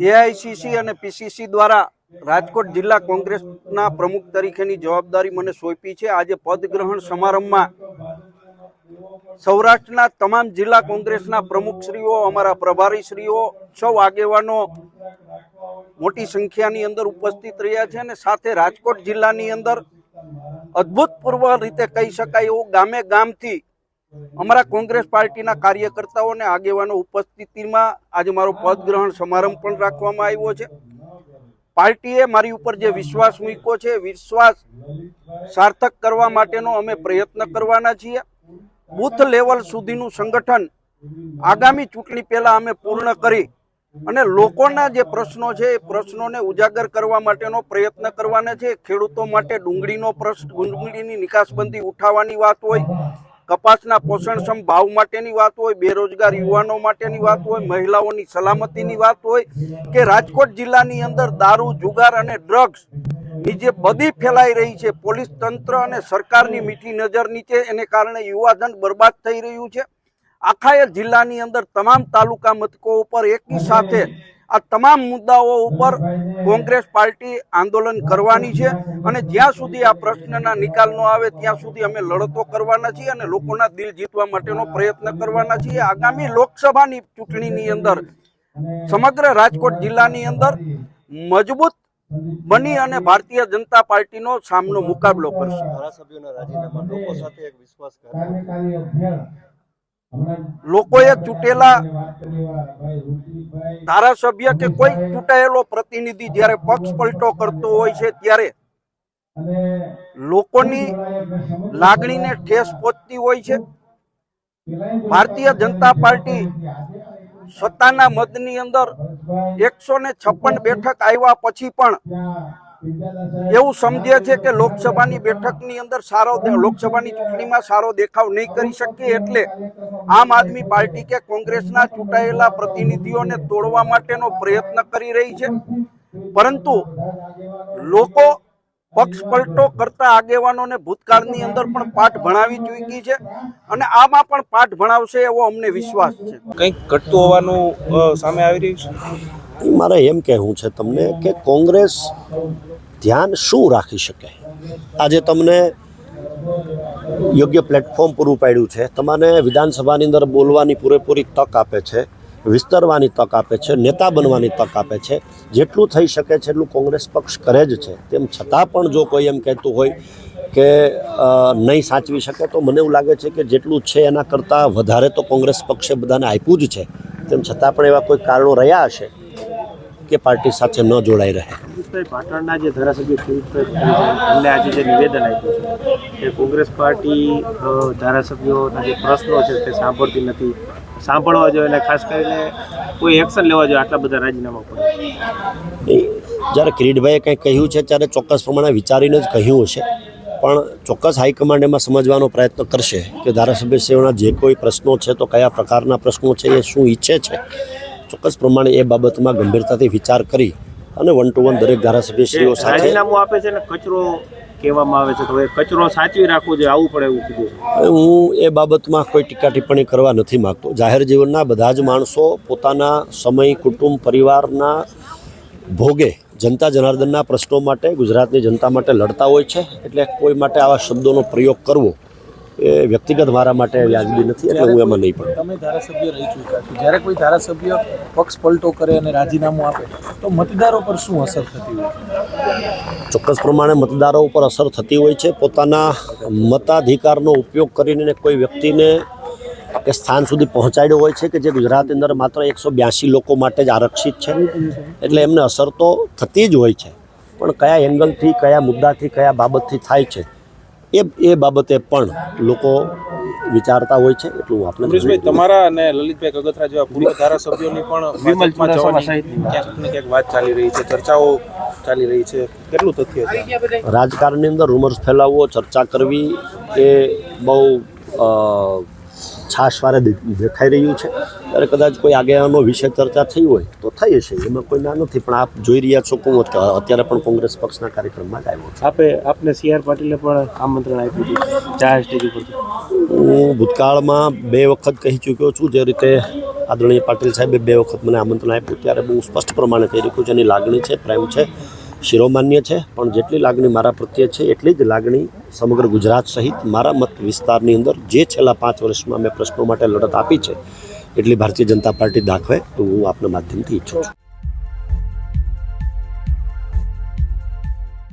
AICC અને PCC દ્વારા રાજકોટ જિલ્લા કોંગ્રેસના પ્રમુખ તરીકેની જવાબદારી મને સોંપી છે. આજે પદગ્રહણ સમારંભમાં સૌરાષ્ટ્રના તમામ જિલ્લા કોંગ્રેસના પ્રમુખશ્રીઓ, અમારા પ્રભારીશ્રીઓ, સૌ આગેવાનો મોટી સંખ્યાની અંદર ઉપસ્થિત રહ્યા છે અને સાથે રાજકોટ જિલ્લાની અંદર અદ્ભુતપૂર્વ રીતે કહી શકાય એવું ગામે ગામથી અમારા કોંગ્રેસ પાર્ટીના કાર્યકર્તાઓ અને આગેવાનો ઉપસ્થિતિમાં આજે મારો પદગ્રહણ સમારંભ પણ રાખવામાં આવ્યો છે. પાર્ટીએ મારી ઉપર જે વિશ્વાસ મૂક્યો છે, વિશ્વાસ સાર્થક કરવા માટેનો અમે પ્રયત્ન કરવાના છીએ. બુથ લેવલ સુધીનું સંગઠન આગામી ચૂંટણી પહેલાં અમે પૂર્ણ કરી અને લોકોના જે પ્રશ્નો છે, એ પ્રશ્નોને ઉજાગર કરવા માટેનો પ્રયત્ન કરવાના છે. ખેડૂતો માટે ડુંગળીનો પ્રશ્ન, ડુંગળીની નિકાસબંધી ઉઠાવવાની વાત હોય કપાસના પોષણક્ષમ ભાવ માટેની વાત હોય, બેરોજગાર યુવાનો માટેની વાત હોય, મહિલાઓની સલામતીની વાત હોય કે રાજકોટ જિલ્લાની અંદર દારૂ, જુગાર અને ડ્રગ્સની જે બધી ફેલાઈ રહી છે, પોલીસ તંત્ર અને સરકારની મીઠી નજર નીચે એને કારણે યુવાધન બરબાદ થઈ રહ્યું છે. આખા જિલ્લાની અંદર તમામ તાલુકા મથકો ઉપર એકી સાથે આ તમામ મુદ્દાઓ ઉપર કોંગ્રેસ પાર્ટી આંદોલન કરવાની છે અને જ્યાં સુધી આ પ્રશ્નના નિકાલ ન આવે, ત્યાં સુધી અમે લડતો કરવાના છીએ અને લોકોના દિલ જીતવા માટેનો પ્રયત્ન કરવાના છીએ. આગામી લોકસભાની ચૂંટણીની અંદર, સમગ્ર રાજકોટ જિલ્લાની અંદર મજબૂત બની અને ભારતીય જનતા પાર્ટીનો સામનો મુકાબલો કરશે. ધારાસભ્યોના રાજીનામા લોકો સાથે એક વિશ્વાસઘાત. લોકોએ ચૂંટેલા ધારાસભ્ય કે કોઈ ચૂંટાયેલો પ્રતિનિધિ જ્યારે પક્ષ પલટો કરતો હોય છે ત્યારે લોકોની લાગણીને ઠેસ પહોંચતી હોય છે. ભારતીય જનતા પાર્ટી સત્તાના મતની અંદર એકસો ને છપ્પન બેઠક આવ્યા પછી પણ એવું સમજે છે કે લોકસભાની બેઠકની અંદર સારો લોકસભાની ચૂંટણીમાં સારો દેખાવ નહીં કરી શકીએ એટલે આમ આદમી પાર્ટી કે કોંગ્રેસના ચૂંટાયેલા પ્રતિનિધિઓને તોડવા માટેનો પ્રયત્ન કરી રહી છે. પરંતુ લોકો પક્ષ પલટો કરતા આગેવાનોને ભૂતકાળની અંદર પણ પાઠ ભણાવી ચૂકી છે અને આમાં પણ પાઠ ભણાવશે એવો અમને વિશ્વાસ છે. કંઈક ઘટતું હોવાનું સામે આવી રહ્યું છે? મારે એમ કહેવું છે તમને કે કોંગ્રેસ ધ્યાન શું રાખી શકે? આજે તમને યોગ્ય પ્લેટફોર્મ પૂરું પાડ્યું છે. તમને વિધાનસભાની અંદર બોલવાની પૂરેપૂરી તક આપે છે, વિસ્તરવાની તક આપે છે, નેતા બનવાની તક આપે છે. જેટલું થઈ શકે છે એટલું કોંગ્રેસ પક્ષ કરે જ છે. તેમ છતાં પણ જો કોઈ એમ કહેતું હોય કે નહીં સાચવી શકે, તો મને એવું લાગે છે કે જેટલું છે એના કરતાં વધારે તો કોંગ્રેસ પક્ષે બધાને આપ્યું જ છે. તેમ છતાં પણ એવા કોઈ કારણો રહ્યા હશે કે પાર્ટી સાથે ન જોડાઈ રહે? કિરીટભાઈ પાટણના જે ધારાસભ્ય કિરીટભાઈ એમને આજે જે નિવેદન આપ્યું છે કે કોંગ્રેસ પાર્ટી ધારાસભ્યોના જે પ્રશ્નો છે તે સાંભળતી નથી. સાંભળવા જોઈએ અને ખાસ કરીને કોઈ એક્શન લેવા જોઈએ આટલા બધા રાજીનામા પડે જ્યારે કિરીટભાઈએ કંઈ કહ્યું છે ત્યારે ચોક્કસ પ્રમાણે વિચારીને જ કહ્યું હશે. પણ ચોક્કસ હાઈકમાન્ડ એમાં સમજવાનો પ્રયત્ન કરશે કે ધારાસભ્યશ્રીઓના જે કોઈ પ્રશ્નો છે તો કયા પ્રકારના પ્રશ્નો છે એ શું ઈચ્છે છે. ચોક્કસ પ્રમાણે એ બાબતમાં ગંભીરતાથી વિચાર કરી અને વન ટુ વન દરેક ધારાસભ્યશ્રીઓ સાથે. રાજીનામું આપે છે ને કચરો કહેવામાં આવે છે. તો એ કચરો સાચવી રાખવો જોઈએ આવું પડે એવું કીધું. હું એ બાબતમાં કોઈ ટીકા ટિપ્પણી કરવા નથી માગતો. જાહેર જીવનના બધા જ માણસો પોતાના સમય કુટુંબ પરિવારના ભોગે જનતા જનાર્દનના પ્રશ્નો માટે ગુજરાતની જનતા માટે લડતા હોય છે. એટલે કોઈ માટે આવા શબ્દોનો પ્રયોગ કરવો એ વ્યક્તિગત મારા માટે વ્યાજબી નથી એટલે હું એમાં નહીં પડું. તમે ધારાસભ્ય રહી ચૂક્યા છો જ્યારે કોઈ ધારાસભ્ય પક્ષ પલટો કરે અને રાજીનામું આપે તો મતદારો પર શું અસર થતી હોય? ચોક્કસ પ્રમાણે મતદારો ઉપર અસર થતી હોય છે. પોતાના મતાધિકારનો ઉપયોગ કરીને કોઈ વ્યક્તિને એ સ્થાન સુધી પહોંચાડ્યો હોય છે કે જે ગુજરાતની અંદર માત્ર એકસો બ્યાસી લોકો માટે જ આરક્ષિત છે. એટલે એમને અસર તો થતી જ હોય છે. પણ કયા એંગલથી કયા મુદ્દાથી કયા બાબતથી થાય છે એ એ બાબતે પણ લોકો વિચારતા હોય છે એટલું આપણે અમરીશભાઈ તમારા અને લલિતભાઈ કગથરા જેવા પૂર્વ ધારાસભ્યોની પણ વિમલ જવાની વાત. ક્યાંક ને ક્યાંક વાત ચાલી રહી છે ચર્ચાઓ ચાલી રહી છે. કેટલું તથ્ય છે? રાજકારણની અંદર રૂમર્સ ફેલાવવો ચર્ચા કરવી એ બહુ છાશવારે દેખાઈ રહ્યું છે. ત્યારે કદાચ કોઈ આગેવાનો વિશે ચર્ચા થઈ હોય તો થઈ હશે એમાં કોઈ ના નથી. પણ આપ જોઈ રહ્યા છો કે અત્યારે અત્યારે પણ કોંગ્રેસ પક્ષના કાર્યક્રમમાં જ આવ્યો છે. આપે આપને સી આર પાટીલે પણ આમંત્રણ આપ્યું હતું ચાર સ્ટેજ ઉપર હું ભૂતકાળમાં બે વખત કહી ચૂક્યો છું જે રીતે આદરણીય પાટીલ સાહેબે બે વખત મને આમંત્રણ આપ્યું ત્યારે બહુ સ્પષ્ટ પ્રમાણે કહી રહ્યું છે એની લાગણી છે પ્રેમ છે શિરોમાન્ય છે પણ જેટલી લાગણી મારા પ્રત્યે છે એટલી જ લાગણી સમગ્ર ગુજરાત સહિત મારા મત વિસ્તારની અંદર જે છેલ્લા પાંચ વર્ષમાં મેં પ્રશ્નો માટે લડત આપી છે, એટલી ભારતીય જનતા પાર્ટી દાખવે તો હું આપના માધ્યમથી ઈચ્છું છું.